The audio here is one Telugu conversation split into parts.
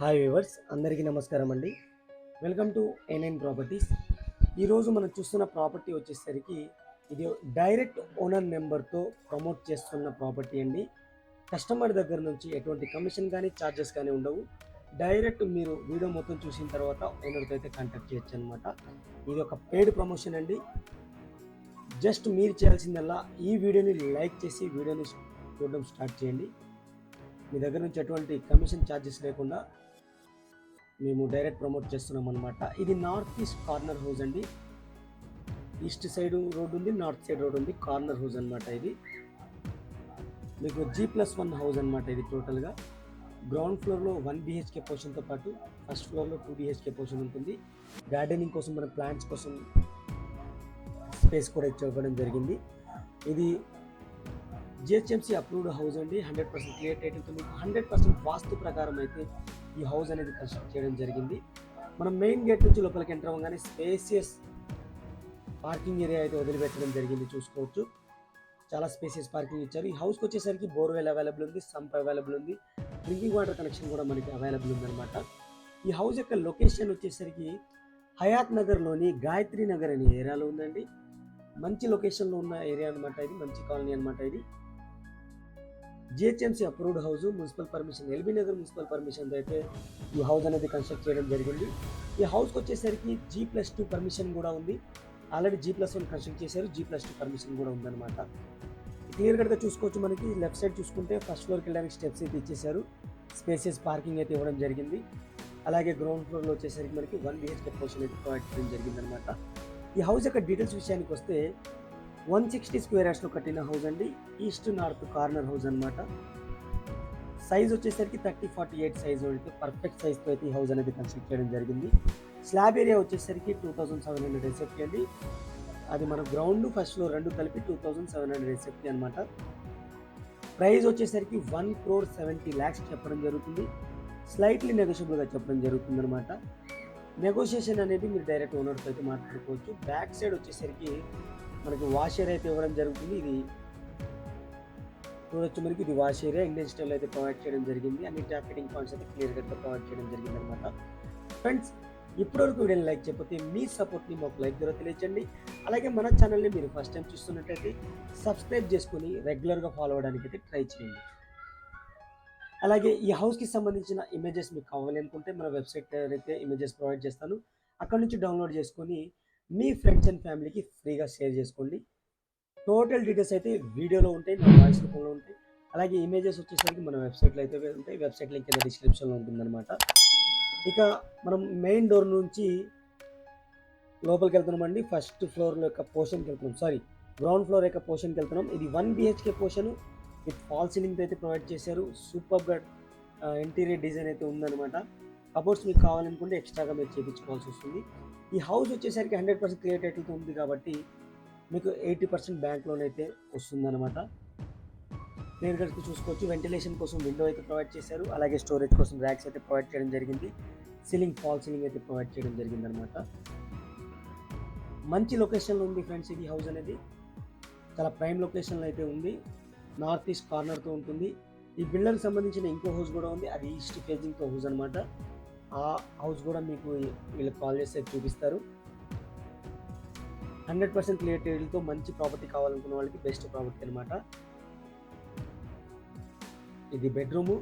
హాయ్ వ్యూవర్స్ అందరికీ నమస్కారం అండి. వెల్కమ్ టు ఎన్ఎన్ ప్రాపర్టీస్ ఈరోజు మనం చూస్తున్న ప్రాపర్టీ వచ్చేసరికి ఇది డైరెక్ట్ ఓనర్ నెంబర్తో ప్రమోట్ చేస్తున్న ప్రాపర్టీ అండి. కస్టమర్ దగ్గర నుంచి ఎటువంటి కమిషన్ కానీ ఛార్జెస్ కానీ ఉండవు. డైరెక్ట్ మీరు వీడియో మొత్తం చూసిన తర్వాత ఓనర్తో అయితే కాంటాక్ట్ చేయొచ్చు అనమాట ఇది ఒక పెయిడ్ ప్రమోషన్ అండి. జస్ట్ మీరు చేయాల్సిందల్లా ఈ వీడియోని లైక్ చేసి వీడియోని చూడడం స్టార్ట్ చేయండి. మీ దగ్గర నుంచి ఎటువంటి కమిషన్ ఛార్జెస్ లేకుండా మేము డైరెక్ట్ ప్రమోట్ చేస్తున్నాం అనమాట ఇది నార్త్ ఈస్ట్ కార్నర్ హౌస్ అండి. ఈస్ట్ సైడ్ రోడ్ ఉంది నార్త్ సైడ్ రోడ్ ఉంది కార్నర్ హౌస్ అనమాట ఇది. మీకు జీ ప్లస్ వన్ హౌస్ అనమాట ఇది టోటల్గా గ్రౌండ్ ఫ్లోర్లో వన్ బిహెచ్కే పోర్షన్తో పాటు ఫస్ట్ ఫ్లోర్లో టూ బిహెచ్కే పోర్షన్ ఉంటుంది. గార్డెనింగ్ కోసం మన ప్లాంట్స్ కోసం స్పేస్ కూడా ఇవ్వడం జరిగింది. ఇది జిహెచ్ఎంసీ అప్రూవ్డ్ హౌస్ అండి. హండ్రెడ్ పర్సెంట్ క్లియర్ టైటిల్తో మీకు హండ్రెడ్ పర్సెంట్ వాస్తు ప్రకారం అయితే ఈ హౌస్ అనేది కన్స్ట్రక్ట్ చేయడం జరిగింది. మనం మెయిన్ గేట్ నుంచి లోపలికి ఎంటర్ అవ్వగానే స్పేసియస్ పార్కింగ్ ఏరియా అయితే వదిలిపెట్టడం జరిగింది చూసుకోవచ్చు. చాలా స్పేసియస్ పార్కింగ్ ఇచ్చారు. ఈ హౌస్కి వచ్చేసరికి బోర్వెల్ అవైలబుల్ ఉంది సంప్ అవైలబుల్ ఉంది డ్రింకింగ్ వాటర్ కనెక్షన్ కూడా మనకి అవైలబుల్ ఉందన్నమాట. ఈ హౌస్ యొక్క లొకేషన్ వచ్చేసరికి హయాత్ నగర్లోని గాయత్రి నగర్ అనే ఏరియాలో ఉందండి. మంచి లొకేషన్లో ఉన్న ఏరియా అనమాట ఇది మంచి కాలనీ అనమాట ఇది. GHMC approved house municipal permission LB Nagar municipal permission అయితే ఈ హౌస్ అనేది కన్స్ట్రక్ట్ చేయడం జరిగింది. ఈ హౌస్కి వచ్చేసరికి జీ ప్లస్ టూ పర్మిషన్ కూడా ఉంది. Already G plus one construct చేశారు. జీ ప్లస్ టూ పర్మిషన్ కూడా ఉందన్నమాట. క్లియర్ కట్గా చూసుకోవచ్చు మనకి. లెఫ్ట్ సైడ్ చూసుకుంటే ఫస్ట్ ఫ్లోర్కి వెళ్ళడానికి స్టెప్స్ అయితే ఇచ్చేసారు స్పేసెస్ పార్కింగ్ అయితే ఇవ్వడం జరిగింది. అలాగే గ్రౌండ్ ఫ్లోర్లో వచ్చేసరికి మనకి వన్ బిహెచ్కే పోర్షన్ అయితే ప్రొవైడ్ చేయడం జరిగిందనమాట ఈ హౌస్ యొక్క డీటెయిల్స్ విషయానికి వస్తే వన్ సిక్స్టీ స్క్వేర్ యార్డ్స్లో కట్టిన హౌస్ అండి. ఈస్ట్ నార్త్ కార్నర్ హౌస్ అనమాట సైజ్ వచ్చేసరికి థర్టీ ఫార్టీ ఎయిట్ సైజ్ అయితే పర్ఫెక్ట్ సైజ్తో అయితే ఈ హౌస్ అనేది కన్స్ట్రక్ట్ చేయడం జరిగింది. స్లాబ్ ఏరియా వచ్చేసరికి two thousand seven hundred SFT అండి. అది మన గ్రౌండ్ ఫస్ట్ ఫ్లోర్ రెండు కలిపి two thousand seven hundred SFT అనమాట ప్రైస్ వచ్చేసరికి వన్ క్రోర్ సెవెంటీ ల్యాక్స్ చెప్పడం జరుగుతుంది. స్లైట్లీ నెగోషియబుల్గా చెప్పడం జరుగుతుంది అనమాట నెగోషియేషన్ అనేది మీరు డైరెక్ట్ ఓనర్తో అయితే మాట్లాడుకోవచ్చు. బ్యాక్ సైడ్ వచ్చేసరికి మనకి వాష్ అయితే ఇవ్వడం జరుగుతుంది. ఇది చూడొచ్చు మనకి. ఇది వాష్ ఏరియా. ఇండియన్ స్టైల్ అయితే ప్రొవైడ్ చేయడం జరిగింది. అన్ని ట్యాప్ పాయింట్స్ అయితే క్లియర్గా ప్రొవైడ్ చేయడం జరిగింది అనమాట ఫ్రెండ్స్ ఇప్పటివరకు వీడియోని లైక్ చేయకపోతే మీ సపోర్ట్ని మాకు లైక్ ద్వారా తెలియచండి అలాగే మన ఛానల్ని మీరు ఫస్ట్ టైం చూస్తున్నట్టయితే సబ్స్క్రైబ్ చేసుకుని రెగ్యులర్గా ఫాలో అవడానికి అయితే ట్రై చేయండి. అలాగే ఈ హౌస్కి సంబంధించిన ఇమేజెస్ మీకు కావాలి అనుకుంటే మన వెబ్సైట్ అయితే ఇమేజెస్ ప్రొవైడ్ చేస్తాను. అక్కడ నుంచి డౌన్లోడ్ చేసుకొని మీ ఫ్రెండ్స్ అండ్ ఫ్యామిలీకి ఫ్రీగా షేర్ చేసుకోండి. టోటల్ డీటెయిల్స్ అయితే వీడియోలో ఉంటాయి నా వాయిస్ రూపంలో ఉంటాయి. అలాగే ఇమేజెస్ వచ్చేసరికి మన వెబ్సైట్లో అయితే ఉంటాయి. వెబ్సైట్ లింక్ అయితే డిస్క్రిప్షన్లో ఉంటుందన్నమాట. ఇక మనం మెయిన్ డోర్ నుంచి లోపలికి వెళ్తున్నామండి ఫస్ట్ ఫ్లోర్ యొక్క పోర్షన్కి వెళ్తున్నాం. సారీ గ్రౌండ్ ఫ్లోర్ యొక్క పోర్షన్కి వెళ్తున్నాం. ఇది one BHK portion with fall ceiling అయితే ప్రొవైడ్ చేశారు. సూపర్గా ఇంటీరియర్ డిజైన్ అయితే ఉందన్నమాట. కబోర్డ్స్ మీకు కావాలనుకుంటే ఎక్స్ట్రాగా మీరు చేయించుకోవాల్సి వస్తుంది. ఈ హౌస్ వచ్చేసరికి హండ్రెడ్ పర్సెంట్ క్లియర్ టైటిల్తో ఉంది కాబట్టి మీకు ఎయిటీ పర్సెంట్ బ్యాంక్ లోన్ అయితే వస్తుందన్నమాట. నేను కట్కి చూసుకోవచ్చు వెంటిలేషన్ కోసం విండో అయితే ప్రొవైడ్ చేశారు. అలాగే స్టోరేజ్ కోసం ర్యాక్స్ అయితే ప్రొవైడ్ చేయడం జరిగింది. సీలింగ్ ఫాల్ సీలింగ్ అయితే ప్రొవైడ్ చేయడం జరిగింది అనమాట మంచి లొకేషన్లో ఉంది ఫ్రెండ్స్ ఇది హౌస్ అనేది. చాలా ప్రైమ్ లొకేషన్లో అయితే ఉంది. నార్త్ ఈస్ట్ కార్నర్తో ఉంటుంది. ఈ బిల్డర్కి సంబంధించిన ఇంకో హౌస్ కూడా ఉంది. అది ఈస్ట్ ఫేజింగ్తో హౌస్ అనమాట ఆ హౌస్ కూడా మీకు వీళ్ళకి కాల్ చేస్తే చూపిస్తారు. హండ్రెడ్ పర్సెంట్ క్లియర్ మంచి ప్రాపర్టీ కావాలనుకున్న వాళ్ళకి బెస్ట్ ప్రాపర్టీ అనమాట ఇది బెడ్రూము.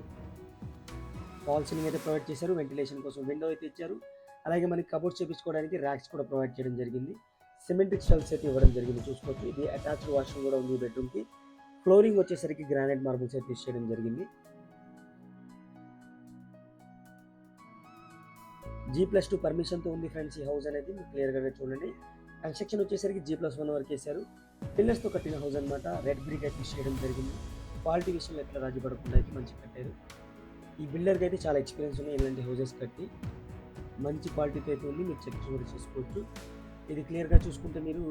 ఫాల్ సీలింగ్ అయితే ప్రొవైడ్ చేశారు. వెంటిలేషన్ కోసం విండో అయితే ఇచ్చారు. అలాగే మనకి కబోర్డ్స్ చేపించుకోవడానికి ర్యాక్స్ కూడా ప్రొవైడ్ చేయడం జరిగింది. సిమెంటిక్ షెల్స్ అయితే ఇవ్వడం జరిగింది చూసుకోవచ్చు. ఇది అటాచ్డ్ వాష్రూమ్ కూడా ఉంది బెడ్రూమ్కి ఫ్లోరింగ్ వచ్చేసరికి గ్రానైట్ మార్బుల్స్ అయితే యూస్ చేయడం జరిగింది. జీ ప్లస్ టూ పర్మిషన్తో ఉంది ఫ్రెండ్స్ ఈ హౌస్ అనేది. మీరు క్లియర్గా చూడండి. కన్స్ట్రక్షన్ వచ్చేసరికి జీ ప్లస్ వన్ వరకు వేశారు పిల్లర్స్తో కట్టిన హౌస్ అనమాట రెడ్ బ్రిక్ అయితే చేయడం జరిగింది. క్వాలిటీ విషయంలో ఎట్లా రాజీ పడకుండా అయితే మంచిగా కట్టారు. ఈ బిల్డర్కి అయితే చాలా ఎక్స్పీరియన్స్ ఉన్నాయి ఇలాంటి హౌసెస్ కట్టి. మంచి క్వాలిటీతో అయితే ఉంది. మీరు చెక్ కూడా చూసుకోవచ్చు. ఇది క్లియర్గా చూసుకుంటే మీరు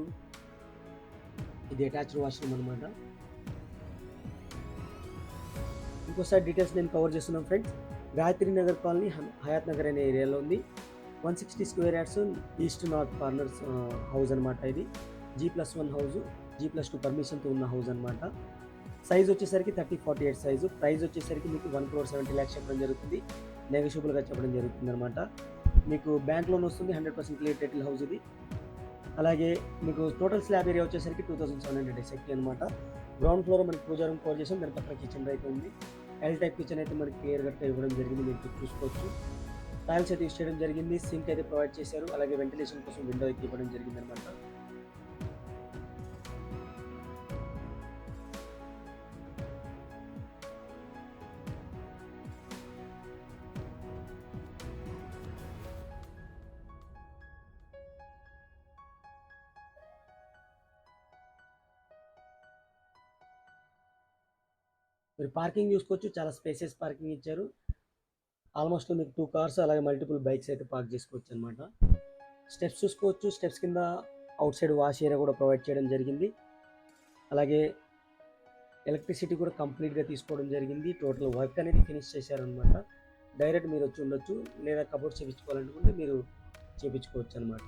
ఇది అటాచ్డ్ వాష్రూమ్ అనమాట ఇంకోసారి డీటెయిల్స్ నేను కవర్ చేస్తున్నాను ఫ్రెండ్స్ గాయత్రి నగర్ కాలనీ హయాత్ నగర్ అనే ఏరియాలో ఉంది. One sixty square yards east north corners house అనమాట ఇది. G plus one house G plus two పర్మిషన్తో ఉన్న హౌస్ అనమాట సైజ్ వచ్చేసరికి thirty forty eight size. Price వచ్చేసరికి మీకు వన్ క్రోర్ సెవెంటీ ల్యాక్స్ చెప్పడం జరుగుతుంది. నెగోషియబుల్గా చెప్పడం జరుగుతుంది అనమాట మీకు బ్యాంక్ లోన్ వస్తుంది hundred percent clear title house ఇది. అలాగే మీకు టోటల్ స్లాబ్ ఏరియా వచ్చేసరికి two thousand seven hundred SFT అనమాట గ్రౌండ్ ఫ్లోర్ మనకి పూజారం కోర్ చేసాం దాని పక్కన కిచెన్ అయితే ఉంది. ఎల్ టైప్ కిచెన్ అయితే మనకి క్లియర్ కట్గా ఇవ్వడం జరిగింది మీరు చూసుకోవచ్చు. టైల్స్ అయితే యూస్ చేయడం జరిగింది సింక్ అయితే ప్రొవైడ్ చేశారు అలాగే వెంటిలేషన్ కోసం విండో అయితే ఇవ్వడం జరిగింది అనమాట మీరు పార్కింగ్ చూసుకోవచ్చు. చాలా స్పేసెస్ పార్కింగ్ ఇచ్చారు. ఆల్మోస్ట్ మీకు టూ కార్స్ అలాగే మల్టిపుల్ బైక్స్ అయితే పార్క్ చేసుకోవచ్చు అనమాట స్టెప్స్ చూసుకోవచ్చు. స్టెప్స్ కింద అవుట్ సైడ్ వాష్ ఏరియా కూడా ప్రొవైడ్ చేయడం జరిగింది. అలాగే ఎలక్ట్రిసిటీ కూడా కంప్లీట్గా తీసుకోవడం జరిగింది. టోటల్ వర్క్ అనేది ఫినిష్ చేశారనమాట డైరెక్ట్ మీరు వచ్చి ఉండొచ్చు. లేదా కబోర్డ్ చేయించుకోవాలనుకుంటే మీరు చేయించుకోవచ్చు అనమాట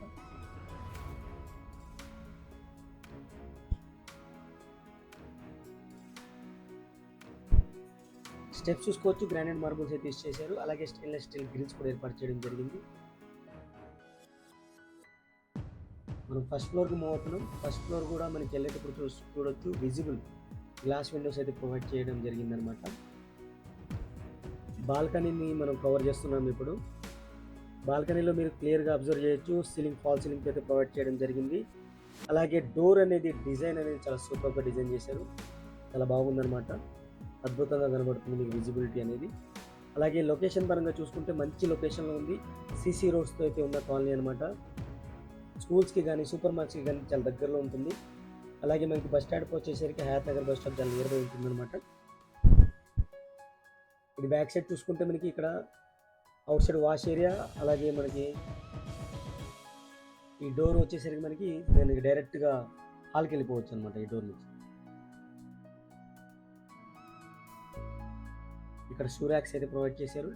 స్టెప్స్ చూసుకోవచ్చు గ్రానైట్ మార్బుల్స్ అయితే యూస్ చేశారు. అలాగే స్టెయిన్లెస్ స్టీల్ గ్రిల్స్ కూడా ఏర్పాటు చేయడం జరిగింది. మనం ఫస్ట్ ఫ్లోర్కి మూవ్ అవుతున్నాం. ఫస్ట్ ఫ్లోర్ కూడా మనకి వెళ్ళేటప్పుడు చూ చూడొచ్చు. విజిబుల్ గ్లాస్ విండోస్ అయితే ప్రొవైడ్ చేయడం జరిగిందనమాట బాల్కనీని మనం కవర్ చేస్తున్నాం ఇప్పుడు. బాల్కనీలో మీరు క్లియర్గా అబ్జర్వ్ చేయొచ్చు. సీలింగ్ ఫాల్ సీలింగ్ అయితే ప్రొవైడ్ చేయడం జరిగింది. అలాగే డోర్ అనేది డిజైన్ అనేది చాలా సూపర్గా డిజైన్ చేశారు. చాలా బాగుందనమాట అద్భుతంగా కనబడుతుంది మీకు విజిబిలిటీ అనేది. అలాగే లొకేషన్ పరంగా చూసుకుంటే మంచి లొకేషన్లో ఉంది. సీసీ రోడ్స్తో అయితే ఉన్న కాలనీ అనమాట స్కూల్స్కి కానీ సూపర్ మార్కెట్స్కి కానీ చాలా దగ్గరలో ఉంటుంది. అలాగే మనకి బస్ స్టాండ్కి వచ్చేసరికి హయాత్ నగర్ బస్ స్టాప్ చాలా నియర్బై ఉంటుంది అనమాట ఇది బ్యాక్ సైడ్ చూసుకుంటే మనకి ఇక్కడ అవుట్ సైడ్ వాష్ ఏరియా అలాగే మనకి ఈ డోర్ వచ్చేసరికి మనకి నేను డైరెక్ట్గా హాల్కి వెళ్ళిపోవచ్చు అనమాట ఈ డోర్ నుంచి. ఇక్కడ షూరాక్స్ అయితే ప్రొవైడ్ చేశారు.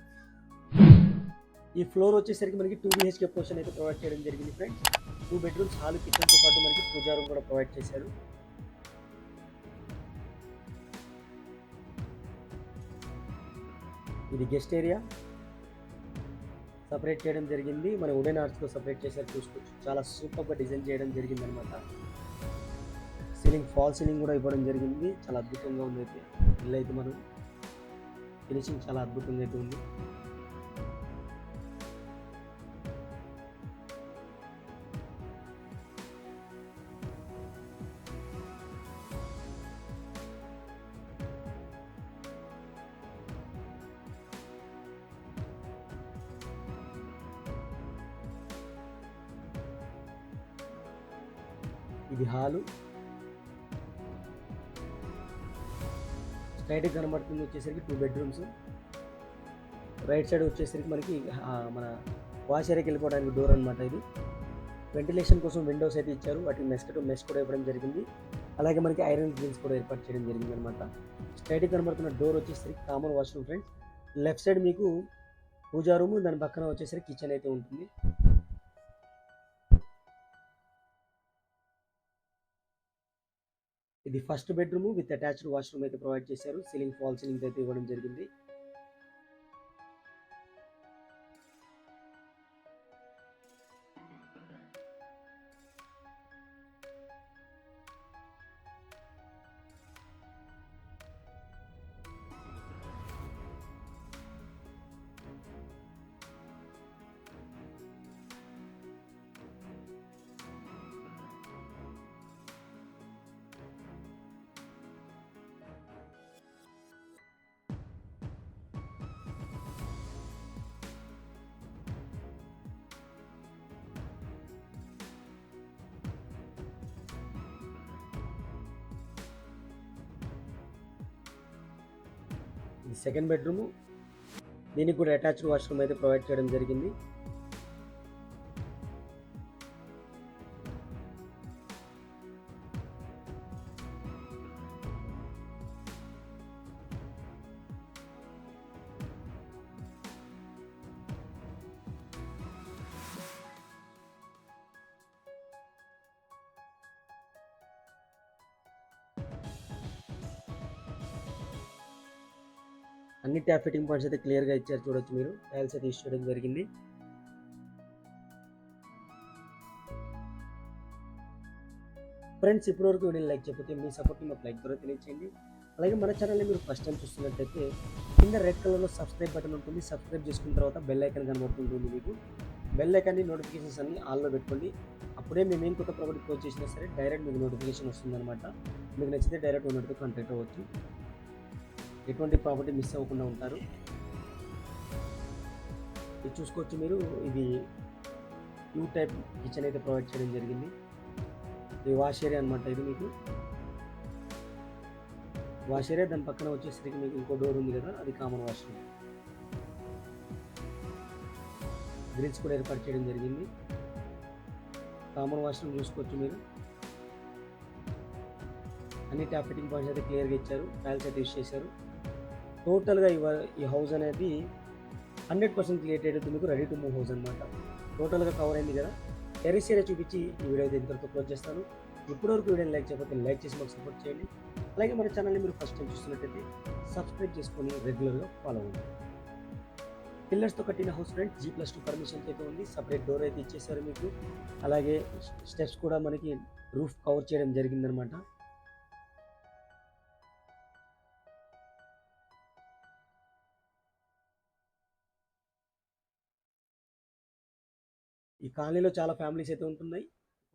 ఈ ఫ్లోర్ వచ్చేసరికి మనకి టూ బిహెచ్కే పోర్షన్ అయితే ప్రొవైడ్ చేయడం జరిగింది ఫ్రెండ్స్ టూ బెడ్రూమ్స్ హాల్ కిచెన్తో పాటు మనకి పూజా రూమ్ కూడా ప్రొవైడ్ చేశారు. ఇది గెస్ట్ ఏరియా సపరేట్ చేయడం జరిగింది. మన ఉడెన్ ఆర్ట్స్తో సపరేట్ చేశారు చూసుకోవచ్చు. చాలా సూపర్గా డిజైన్ చేయడం జరిగింది అనమాట సీలింగ్ ఫాల్ సీలింగ్ కూడా ఇవ్వడం జరిగింది. చాలా అద్భుతంగా ఉంది అయితే. ఇల్లు అయితే మనం ఫినిషింగ్ చాలా అద్భుతంగా అయితే ఉంది. ఇది హాలు. స్ట్రైట్గా కనబడుతుంది వచ్చేసరికి టూ బెడ్రూమ్స్ రైట్ సైడ్ వచ్చేసరికి మనకి మన వాష్ ఏరియాకి వెళ్ళిపోవడానికి డోర్ అనమాట ఇది. వెంటిలేషన్ కోసం విండోస్ అయితే ఇచ్చారు. వాటికి మెస్ టు మెస్ కూడా ఇవ్వడం జరిగింది. అలాగే మనకి ఐరన్ గ్రిల్స్ కూడా ఏర్పాటు చేయడం జరిగింది అనమాట స్ట్రైట్గా కనబడుతున్న డోర్ వచ్చేసరికి common washroom friends left side మీకు పూజా రూమ్ దాని పక్కన వచ్చేసరికి కిచెన్ అయితే ఉంటుంది. ఇది first bedroom with attached washroom అయితే ప్రొవైడ్ చేశారు. సీలింగ్ ఫాల్ సీలింగ్ అయితే ఇవ్వడం జరిగింది. Second bedroom. దీనికి కూడా అటాచ్డ్ వాష్రూమ్ అయితే ప్రొవైడ్ చేయడం జరిగింది. అన్ని ట్యాప్ ఫిట్టింగ్ పాయింట్స్ అయితే క్లియర్గా ఇచ్చారు. చూడొచ్చు మీరు. టైల్స్ అయితే యూస్ చేయడం జరిగింది. ఫ్రెండ్స్ ఇప్పటివరకు వీడియో లైక్ చెప్పితే మీ సపోర్ట్ మాకు లైక్ ద్వారా తెలియచేయండి. అలాగే మన ఛానల్ని మీరు ఫస్ట్ టైం చూస్తున్నట్టయితే కింద రెడ్ కలర్లో సబ్స్క్రైబ్ బటన్ ఉంటుంది. సబ్స్క్రైబ్ చేసుకున్న తర్వాత బెల్ ఐకాన్ కనబడుతుంటుంది మీకు. బెల్ ఐకాన్ని నోటిఫికేషన్స్ అన్ని ఆన్లో పెట్టుకోండి. అప్పుడే మేము ఏం కొత్త ప్రాపర్టీ పోస్ట్ చేసినా సరే డైరెక్ట్ మీకు నోటిఫికేషన్ వస్తుందన్నమాట. మీకు నచ్చితే డైరెక్ట్ ఉన్నట్టు కాంటాక్ట్ అవ్వచ్చు. ఎటువంటి ప్రాపర్టీ మిస్ అవ్వకుండా ఉంటారు. ఇది చూసుకోవచ్చు మీరు. ఇది యూ టైప్ కిచెన్ అయితే ప్రొవైడ్ చేయడం జరిగింది. ఇది వాష్ ఏరియా అనమాట ఇది మీకు. వాష్ ఏరియా దాని పక్కన వచ్చేసరికి మీకు ఇంకో డోర్ ఉంది కదా అది కామన్ వాష్రూమ్ గ్రిల్స్ కూడా ఏర్పాటు చేయడం జరిగింది. కామన్ వాష్రూమ్ చూసుకోవచ్చు మీరు. అన్ని ట్యాప్ ఫిట్టింగ్ పాయింట్స్ అయితే క్లియర్గా ఇచ్చారు. టైల్స్ అయితే యూస్ చేశారు. టోటల్గా ఇవ ఈ హౌస్ అనేది హండ్రెడ్ పర్సెంట్ క్రియేట్ అయ్యేది మీకు రెడీ టు మూవ్ హౌస్ అనమాట టోటల్గా కవర్ అయింది కదా. టెరెస్ ఏరియా చూపించి ఈ వీడియో అయితే ఇంతవరకు క్లోజ్ చేస్తాను. ఇప్పటివరకు వీడియోని లైక్ చేయకపోతే లైక్ చేసి మాకు సపోర్ట్ చేయండి. అలాగే మన ఛానల్ని మీరు ఫస్ట్ టైం చూస్తున్నట్టయితే సబ్స్క్రైబ్ చేసుకొని రెగ్యులర్గా ఫాలో అవ్వండి. పిల్లర్స్తో కట్టిన house front G plus two permission అయితే ఉంది. సపరేట్ డోర్ అయితే ఇచ్చేసారు మీకు. అలాగే స్టెప్స్ కూడా మనకి రూఫ్ కవర్ చేయడం జరిగిందనమాట ఈ కాలనీలో చాలా ఫ్యామిలీస్ అయితే ఉంటున్నాయి.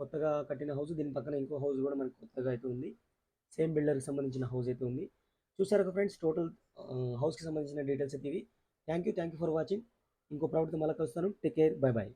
కొత్తగా కట్టిన హౌస్ దీని పక్కన ఇంకో హౌస్ కూడా మనకి కొత్తగా అయితే ఉంది. సేమ్ బిల్డర్కి సంబంధించిన హౌస్ అయితే ఉంది. చూసారు ఒక ఫ్రెండ్స్ టోటల్ హౌస్కి సంబంధించిన డీటెయిల్స్ అయితే ఇవి. Thank you thank you for watching. ఇంకో ప్రాపర్టీ మళ్ళీ కలుస్తాను. Take care. Bye bye